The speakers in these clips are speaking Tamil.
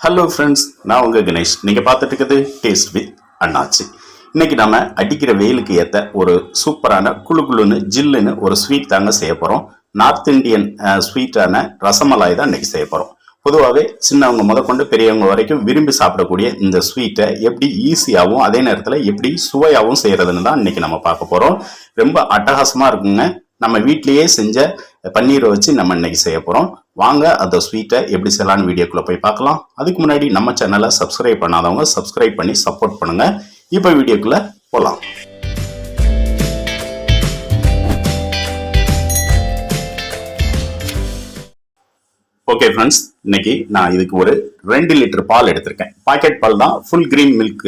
ஹலோ ஃப்ரெண்ட்ஸ் நான் உங்கள் கணேஷ். நீங்கள் பார்த்துட்டு இருக்குது டேஸ்ட் வித் அண்ணாச்சி. இன்னைக்கு நம்ம அடிக்கிற வெயிலுக்கு ஏற்ற ஒரு சூப்பரான குளு குளுன்னு ஜில்லுன்னு ஒரு ஸ்வீட் தாங்க செய்ய போகிறோம் நார்த் இந்தியன் ஸ்வீட்டான ரசமலாய் தான் இன்றைக்கி செய்ய போகிறோம் பொதுவாகவே சின்னவங்க முதற்கொண்டு பெரியவங்க வரைக்கும் விரும்பி சாப்பிடக்கூடிய இந்த ஸ்வீட்டை எப்படி ஈஸியாகவும் அதே நேரத்தில் எப்படி சுவையாகவும் செய்கிறதுன்னு தான் இன்றைக்கி நம்ம பார்க்க போகிறோம் ரொம்ப அட்டகாசமாக இருக்குங்க. நம்ம வீட்லேயே செஞ்ச பன்னீரை வச்சு நம்ம இன்னைக்கு செய்ய போகிறோம் வாங்க அந்த ஸ்வீட்டை எப்படி செய்யலான்னு வீடியோக்குள்ளே போய் பார்க்கலாம். அதுக்கு முன்னாடி நம்ம சேனலை சப்ஸ்கிரைப் பண்ணாதவங்க சப்ஸ்கிரைப் பண்ணி சப்போர்ட் பண்ணுங்க. இப்போ வீடியோக்குள்ளே போகலாம் ஓகே ஃப்ரெண்ட்ஸ் இன்னைக்கு நான் இதுக்கு ஒரு ரெண்டு லிட்டர் பால் எடுத்திருக்கேன். பாக்கெட் பால் தான் ஃபுல் கிரீன் மில்க்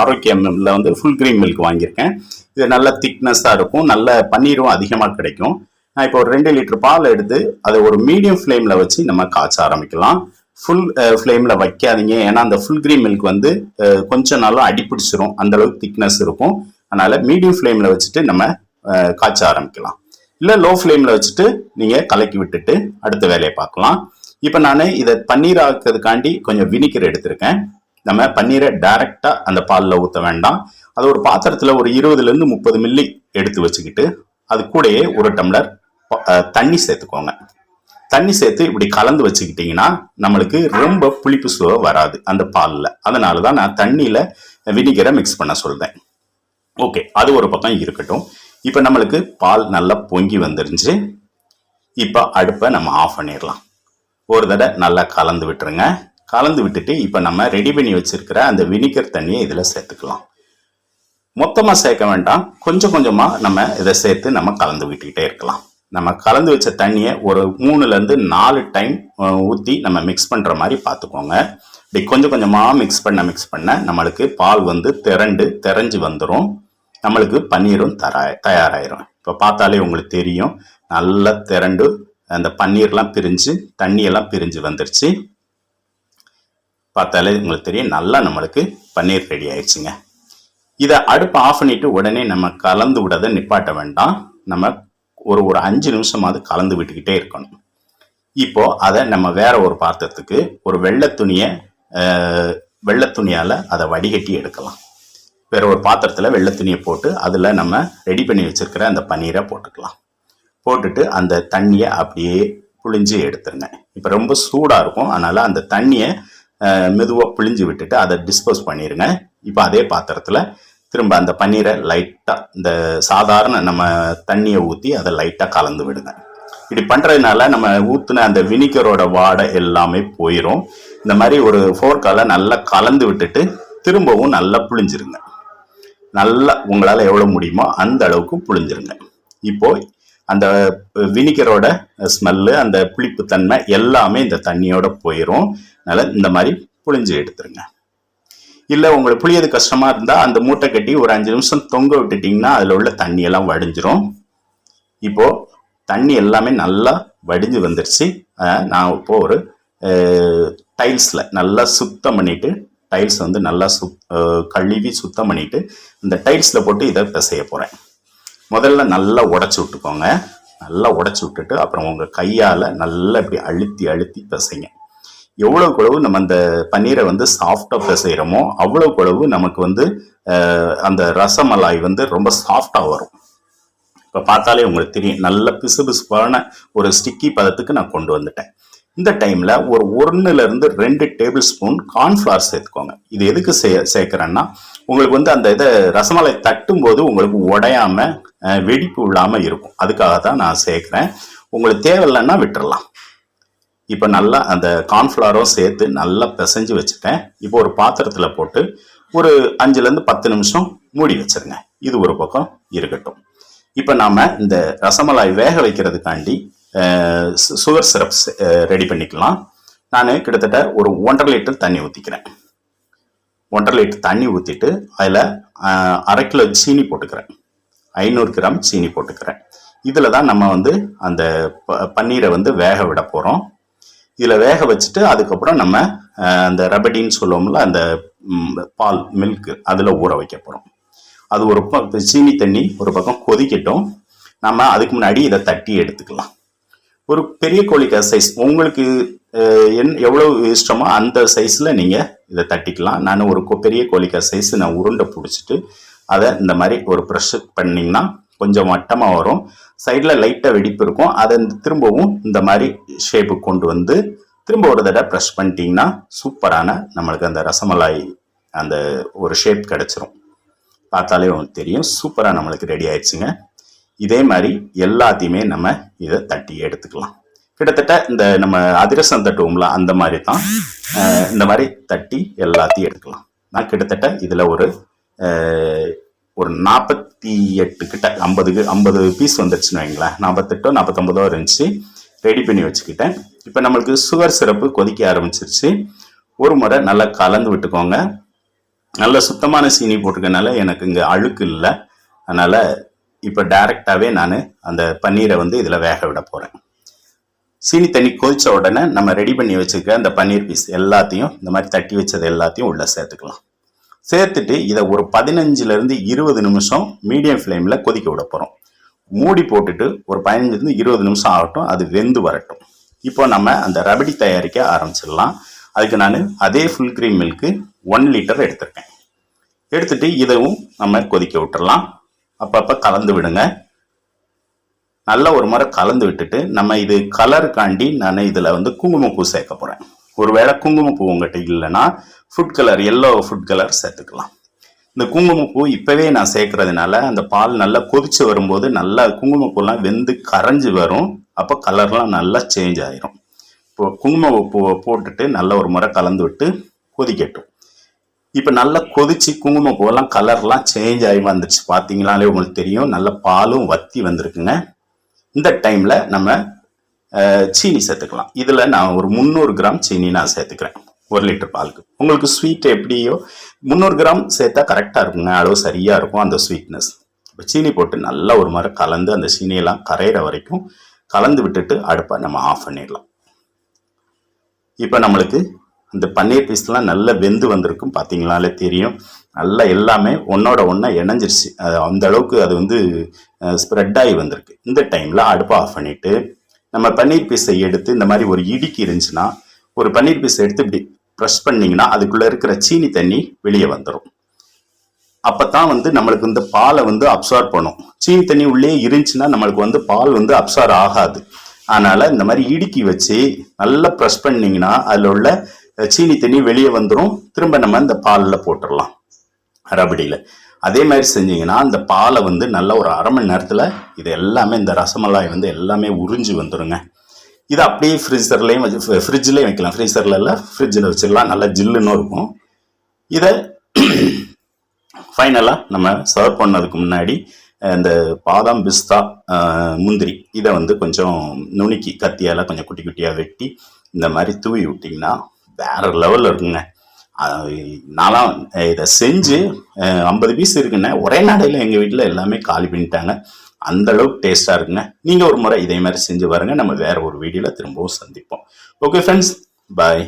ஆரோக்கியமில் வந்து ஃபுல் கிரீன் மில்க் வாங்கியிருக்கேன். இது நல்ல திக்னஸாக இருக்கும் நல்ல பன்னீரும் அதிகமாக கிடைக்கும். நான் இப்போ ஒரு ரெண்டு லிட்டர் பால் எடுத்து அதை ஒரு மீடியம் ஃப்ளேமில் வச்சு நம்ம காய்ச்ச ஆரம்பிக்கலாம். ஃபுல் ஃப்ளேமில் வைக்காதீங்க. ஏன்னா அந்த ஃபுல் கிரீன் மில்க் வந்து கொஞ்ச நாளும் அடிப்பிடிச்சிரும். அந்த அளவுக்கு திக்னஸ் இருக்கும். அதனால் மீடியம் ஃப்ளேமில் வச்சுட்டு நம்ம காய்ச்ச ஆரம்பிக்கலாம். இல்லை லோ ஃப்ளேமில் வச்சுட்டு நீங்கள் கலக்கி விட்டுட்டு அடுத்த வேலையை பார்க்கலாம். இப்போ நான் இதை பன்னீர் ஆக்கிறதுக்காண்டி கொஞ்சம் வினிகர் எடுத்திருக்கேன். நம்ம பன்னீரை டைரெக்டாக அந்த பாலில் ஊற்ற வேண்டாம். அது ஒரு பாத்திரத்தில் ஒரு இருபதுலேருந்து முப்பது மில்லி எடுத்து வச்சுக்கிட்டு அது கூடயே ஒரு டம்ளர் தண்ணி சேர்த்துக்கோங்க. தண்ணி சேர்த்து இப்படி கலந்து வச்சுக்கிட்டிங்கன்னா நம்மளுக்கு ரொம்ப புளிப்பு சுவை வராது அந்த பாலில். அதனால தான் நான் தண்ணியில் வினிகரை மிக்ஸ் பண்ண சொல்கிறேன் ஓகே அது ஒரு பக்கம் இருக்கட்டும். இப்போ நம்மளுக்கு பால் நல்லா பொங்கி வந்துருந்துச்சு. இப்போ அடுப்பை நம்ம ஆஃப் பண்ணிடலாம். ஒரு தடவை நல்லா கலந்து விட்டுருங்க. கலந்து விட்டுட்டு இப்போ நம்ம ரெடி பண்ணி வச்சிருக்கிற அந்த வினிகர் தண்ணியை இதில் சேர்த்துக்கலாம். மொத்தமாக சேர்க்க வேண்டாம். கொஞ்சம் கொஞ்சமாக நம்ம இதை சேர்த்து நம்ம கலந்து விட்டுக்கிட்டே இருக்கலாம். நம்ம கலந்து வச்ச தண்ணியை ஒரு மூணுலேருந்து நாலு டைம் ஊற்றி நம்ம மிக்ஸ் பண்ணுற மாதிரி பார்த்துக்கோங்க இப்படி கொஞ்சம் கொஞ்சமாக மிக்ஸ் பண்ண மிக்ஸ் பண்ண நம்மளுக்கு பால் வந்து திரண்டு திரஞ்சு வந்துடும் நம்மளுக்கு பன்னீரும் தரா தயாராயிரும். இப்போ பார்த்தாலே உங்களுக்கு தெரியும். நல்லா திரண்டு அந்த பன்னீர்லாம் பிரிஞ்சு தண்ணியெல்லாம் பிரிஞ்சு வந்துருச்சு. பார்த்தாலே உங்களுக்கு தெரியும். நல்லா நம்மளுக்கு பன்னீர் ரெடி ஆயிடுச்சுங்க. இதை அடுப்பை ஆஃப் பண்ணிட்டு உடனே நம்ம கலந்து விடாத நிப்பாட்ட வேண்டாம். நம்ம ஒரு ஒரு அஞ்சு நிமிஷமாவது கலந்து விட்டுக்கிட்டே இருக்கணும். இப்போ அதை நம்ம வேற ஒரு பாத்திரத்துக்கு ஒரு வெள்ளை துணியை வெள்ளை துணியால் அதை வடிகட்டி எடுக்கலாம். வேற ஒரு பாத்திரத்தில் வெள்ளை துணியை போட்டு அதில் நம்ம ரெடி பண்ணி வச்சிருக்கிற அந்த பன்னீரை போட்டுக்கலாம். போட்டுட்டு அந்த தண்ணியை அப்படியே புழிஞ்சு எடுத்துருங்க. இப்போ ரொம்ப சூடாக இருக்கும். அதனால் அந்த தண்ணியை மெதுவாக புழிஞ்சு விட்டுட்டு அதை டிஸ்போஸ் பண்ணிடுங்க இப்போ அதே பாத்திரத்தில் திரும்ப அந்த பன்னீரை லைட்டாக இந்த சாதாரண நம்ம தண்ணியை ஊற்றி அதை லைட்டாக கலந்து விடுங்க. இப்படி பண்ணுறதுனால நம்ம ஊற்றின அந்த வினிகரோட வாடை எல்லாமே போயிடும் இந்த மாதிரி ஒரு ஃபோர்க்கால நல்லா கலந்து விட்டுட்டு திரும்பவும் நல்லா புளிஞ்சிருங்க நல்லா உங்களால் எவ்வளோ முடியுமோ அந்த அளவுக்கு புளிஞ்சிருங்க இப்போ அந்த வினிகரோட ஸ்மெல்லு அந்த புளிப்புத்தன்மை எல்லாமே இந்த தண்ணியோட போயிடும் அதனால் இந்த மாதிரி புழிஞ்சு எடுத்துருங்க. இல்லை உங்களுக்கு புளியது கஷ்டமாக இருந்தால் அந்த மூட்டை கட்டி ஒரு அஞ்சு நிமிஷம் தொங்க விட்டுட்டிங்கன்னா அதில் உள்ள தண்ணியெல்லாம் வடிஞ்சிரும். இப்போது தண்ணி எல்லாமே நல்லா வடிஞ்சு வந்துருச்சு. நான் இப்போது ஒரு டைல்ஸில் நல்லா சுத்தம் பண்ணிட்டு டைல்ஸ் வந்து நல்லா சுத் கழுவி சுத்தம் பண்ணிட்டு இந்த டைல்ஸில் போட்டு இதை பிசைய போகிறேன் முதல்ல நல்லா உடச்சி விட்டுக்கோங்க. நல்லா உடச்சி விட்டுட்டு அப்புறம் உங்கள் கையால் நல்லா இப்படி அழுத்தி அழுத்தி பிசைங்க. எவ்வளவுக்கு அளவு நம்ம அந்த பன்னீரை வந்து சாஃப்டாக பிசைகிறோமோ அவ்வளவுக்கு அளவு நமக்கு வந்து அந்த ரசமலாய் வந்து ரொம்ப சாஃப்டாக வரும். இப்போ பார்த்தாலே உங்களுக்கு தெரியும் நல்ல பிசு பிசுப்பான ஒரு ஸ்டிக்கி பதத்துக்கு நான் கொண்டு வந்துட்டேன். இந்த டைமில் ஒரு ஒன்றுலேருந்து ரெண்டு டேபிள் ஸ்பூன் கார்ன்ஃப்ளவர் சேர்த்துக்கோங்க. இது எதுக்கு சே சேர்க்குறேன்னா உங்களுக்கு வந்து அந்த இதை ரசமலை தட்டும்போது உங்களுக்கு உடையாமல் வெடிப்பு இல்லாமல் இருக்கும். அதுக்காக தான் நான் சேர்க்குறேன். உங்களுக்கு தேவையில்லைன்னா விட்டுறலாம். இப்போ நல்லா அந்த கார்ன்ஃப்ளவரும் சேர்த்து நல்லா பிசைஞ்சு வச்சுட்டேன். இப்போ ஒரு பாத்திரத்தில் போட்டு ஒரு அஞ்சுலேருந்து பத்து நிமிஷம் மூடி வச்சிருங்க. இது ஒரு பக்கம் இருக்கட்டும். இப்போ நாம் இந்த ரசமலாய் வேக வைக்கிறதுக்காண்டி சுகர் சிரப்ஸ் ரெடி பண்ணிக்கலாம். நான் கிட்டத்தட்ட ஒரு ஒன்றரை லிட்டர் தண்ணி ஊற்றிக்கிறேன் ஒன்றரை லிட்டர் தண்ணி ஊற்றிட்டு அதில் அரை கிலோ சீனி போட்டுக்கிறேன். ஐநூறு கிராம் சீனி போட்டுக்கிறேன். இதில் தான் நம்ம வந்து அந்த ப- பன்னீரை வந்து வேக விட போகிறோம் இதில் வேக வச்சுட்டு அதுக்கப்புறம் நம்ம அந்த ரபடின்னு சொல்லுவோம்ல அந்த பால் மில்க் அதில் ஊற வைக்க போகிறோம் அது ஒரு சீனி தண்ணி ஒரு பக்கம் கொதிக்கட்டும். நம்ம அதுக்கு முன்னாடி இதை தட்டி எடுத்துக்கலாம். ஒரு பெரிய கோழிக்காய் சைஸ் உங்களுக்கு என் எவ்வளவு இஷ்டமோ அந்த சைஸில் நீங்கள் இதை தட்டிக்கலாம். நான் ஒரு கொ- பெரிய கோழிக்காய் சைஸ் நான் உருண்டை பிடிச்சிட்டு அதை இந்த மாதிரி ஒரு ப்ரெஷ் பண்ணிங்கன்னா கொஞ்சம் வட்டமாக வரும். சைடில் லைட்டாக வெடிப்பு இருக்கும். அதை திரும்பவும் இந்த மாதிரி ஷேப்பு கொண்டு வந்து திரும்ப ஒரு தடவை ப்ரெஷ் பண்ணிட்டீங்கன்னா சூப்பரான நம்மளுக்கு அந்த ரசமலாய் அந்த ஒரு ஷேப் கிடச்சிரும். பார்த்தாலே உங்களுக்கு தெரியும். சூப்பராக நம்மளுக்கு ரெடி ஆயிடுச்சுங்க. இதே மாதிரி எல்லாத்தையுமே நம்ம இதை தட்டி எடுத்துக்கலாம். கிட்டத்தட்ட இந்த நம்ம அதிரசம் தட்டுவோம்ல அந்த மாதிரி தான் இந்த மாதிரி தட்டி எல்லாத்தையும் எடுக்கலாம் நான் கிட்டத்தட்ட இதில் ஒரு ஒரு நாற்பத்தி எட்டு கிட்ட ஐம்பது ஐம்பது பீஸ் வந்துருச்சுன்னு வைங்களேன். நாற்பத்தெட்டோ நாற்பத்தொம்பதோ இருந்துச்சு. ரெடி பண்ணி வச்சுக்கிட்டேன். இப்போ நம்மளுக்கு சுகர் சிரப்பு கொதிக்க ஆரம்பிச்சிருச்சு. ஒரு முறை நல்லா கலந்து விட்டுக்கோங்க. நல்ல சுத்தமான சீனி போட்டிருக்கனால எனக்கு இங்கே அழுக்கு இல்லை. அதனால் இப்போ டைரெக்டாகவே நான் அந்த பன்னீரை வந்து இதில் வேக விட போகிறேன் சீனி தண்ணி கொதித்த உடனே நம்ம ரெடி பண்ணி வச்சுருக்க அந்த பன்னீர் பீஸ் எல்லாத்தையும் இந்த மாதிரி தட்டி வச்சது எல்லாத்தையும் உள்ளே சேர்த்துக்கலாம். சேர்த்துட்டு இதை ஒரு பதினஞ்சுலேருந்து இருபது நிமிஷம் மீடியம் ஃப்ளேமில் கொதிக்க விட போகிறோம் மூடி போட்டுட்டு ஒரு பதினஞ்சுலேருந்து இருபது நிமிஷம் ஆகட்டும் அது வெந்து வரட்டும். இப்போ நம்ம அந்த ரபடி தயாரிக்க ஆரம்பிச்சிடலாம். அதுக்கு நான் அதே full cream milk one litre எடுத்திருக்கேன். எடுத்துட்டு இதுவும் நம்ம கொதிக்க விட்டுடலாம். அப்பப்போ கலந்து விடுங்க. நல்லா ஒரு முறை கலந்து விட்டுட்டு நம்ம இது கலருக்காண்டி நான் இதில் வந்து குங்குமப்பூ சேர்க்க போகிறேன் ஒருவேளை குங்குமப்பூ உங்ககிட்ட இல்லைன்னா food colour yellow food colour சேர்த்துக்கலாம். இந்த குங்குமப்பூ இப்போவே நான் சேர்க்கறதுனால அந்த பால் நல்லா கொதிச்சு வரும்போது நல்லா குங்குமப்பூலாம் வெந்து கரைஞ்சி வரும். அப்போ கலர்லாம் நல்லா சேஞ்ச் ஆயிரும். இப்போ குங்குமப்பூவை போட்டுட்டு நல்ல ஒரு முறை கலந்து விட்டு கொதிக்கட்டும். இப்போ நல்லா கொதிச்சு குங்குமப்பூவெல்லாம் கலர்லாம் சேஞ்ச் ஆகி வந்துருச்சு. பார்த்தீங்களாலே உங்களுக்கு தெரியும். நல்ல பாலும் வத்தி வந்திருக்குங்க. இந்த டைமில் நம்ம சீனி சேர்த்துக்கலாம். இதில் நான் ஒரு முந்நூறு கிராம் சீனி நான் சேர்த்துக்கிறேன். ஒரு லிட்டர் பாலுக்கு. உங்களுக்கு ஸ்வீட் எப்படியோ முந்நூறு கிராம் சேர்த்தா கரெக்டாக இருக்குங்க. அளவு சரியாக இருக்கும் அந்த ஸ்வீட்னஸ் இப்போ சீனி போட்டு நல்லா ஒரு மாதிரி கலந்து அந்த சீனியெல்லாம் கரையிற வரைக்கும் கலந்து விட்டுட்டு அடுப்பை நம்ம ஆஃப் பண்ணிடலாம். இப்போ நம்மளுக்கு அந்த பன்னீர் பீஸ்லாம் நல்லா வெந்து வந்திருக்கும். பார்த்தீங்களாலே தெரியும். நல்லா எல்லாமே ஒன்னோட ஒன்றா இணைஞ்சிருச்சு. அது அந்த அளவுக்கு அது வந்து ஸ்ப்ரெட் ஆகி வந்திருக்கு. இந்த டைமில் அடுப்பை ஆஃப் பண்ணிவிட்டு நம்ம பன்னீர் பீஸை எடுத்து இந்த மாதிரி ஒரு இடுக்கி இருந்துச்சுன்னா ஒரு பன்னீர் பீஸை எடுத்து இப்படி ப்ரெஸ் பண்ணிங்கன்னா அதுக்குள்ளே இருக்கிற சீனி தண்ணி வெளியே வந்துடும் அப்போ தான் வந்து நம்மளுக்கு இந்த பாலை வந்து அப்சார்ப் பண்ணும். சீனி தண்ணி உள்ளே இருந்துச்சுன்னா நம்மளுக்கு வந்து பால் வந்து அப்சார்ப் ஆகாது. அதனால் இந்த மாதிரி இடுக்கி வச்சு நல்லா ப்ரெஸ் பண்ணிங்கன்னா அதில் உள்ள சீனி தண்ணி வெளியே வந்துடும் திரும்ப நம்ம இந்த பாலில் போட்டுடலாம் ரபடியில். அதே மாதிரி செஞ்சீங்கன்னா அந்த பாலை வந்து நல்ல ஒரு அரை மணி நேரத்தில் இது எல்லாமே இந்த ரசமலாய் வந்து எல்லாமே உறிஞ்சு வந்துருங்க. இது அப்படியே ஃப்ரீசர்லேயும் வச்சு ஃப்ரிட்ஜ்லேயும் வைக்கலாம். ஃப்ரீசரில் இல்லை ஃப்ரிட்ஜில் வச்சிடலாம் நல்லா ஜில்லுன்னு இருக்கும். இதை ஃபைனலாக நம்ம சர்வ் பண்ணதுக்கு முன்னாடி இந்த பாதாம் பிஸ்தா முந்திரி இதை வந்து கொஞ்சம் நுணுக்கி கத்தியால் கொஞ்சம் குட்டி குட்டியாக வெட்டி இந்த மாதிரி தூவி விட்டிங்கன்னா வேற லெவலில் இருக்குங்க. நான்லாம் இதை செஞ்சு ஐம்பது பீஸ் இருக்குண்ணே. ஒரே நாடையில் எங்கள் வீட்டில் எல்லாமே காலி பண்ணிட்டாங்க. அந்த அளவுக்கு டேஸ்ட்டாக இருக்குங்க நீங்கள் ஒரு முறை இதே மாதிரி செஞ்சு பாருங்க. நம்ம வேறு ஒரு வீடியோவில் திரும்பவும் சந்திப்போம். Okay friends bye